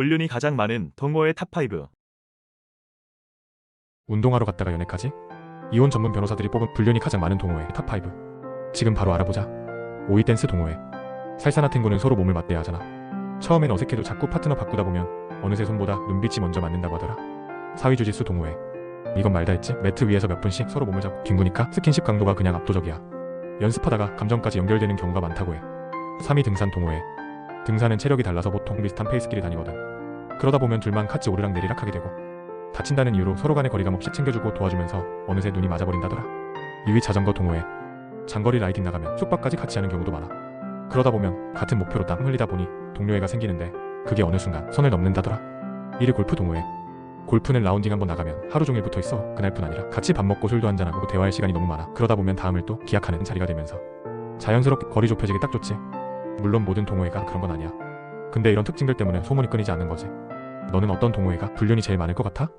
불륜이 가장 많은 동호회 탑5 운동하러 갔다가 연애까지? 이혼 전문 변호사들이 뽑은 불륜이 가장 많은 동호회 탑5 지금 바로 알아보자. 오이 댄스 동호회. 살사나 탱고는 서로 몸을 맞대야 하잖아. 처음엔 어색해도 자꾸 파트너 바꾸다 보면 어느새 손보다 눈빛이 먼저 맞는다고 하더라. 사위 주짓수 동호회. 이건 말다 했지? 매트 위에서 몇 분씩 서로 몸을 잡고 뒹구니까 스킨십 강도가 그냥 압도적이야. 연습하다가 감정까지 연결되는 경우가 많다고 해. 3위 등산 동호회. 등산은 체력이 달라서 보통 비슷한 페이스끼리 다니거든 그러다 보면 둘만 같이 오르락 내리락 하게 되고 다친다는 이유로 서로 간의 거리감 없이 챙겨주고 도와주면서 어느새 눈이 맞아버린다더라. 2위 자전거 동호회. 장거리 라이딩 나가면 숙박까지 같이 하는 경우도 많아. 그러다 보면 같은 목표로 땀 흘리다 보니 동료애가 생기는데 그게 어느 순간 선을 넘는다더라. 1위 골프 동호회. 골프는 라운딩 한번 나가면 하루 종일 붙어 있어. 그날뿐 아니라 같이 밥 먹고 술도 한잔하고 대화할 시간이 너무 많아. 그러다 보면 다음을 또 기약하는 자리가 되면서 자연스럽게 거리 좁혀지기 딱 좋지. 물론 모든 동호회가 그런 건 아니야. 근데 이런 특징들 때문에 소문이 끊이지 않는 거지. 너는 어떤 동호회가 불륜이 제일 많을 것 같아?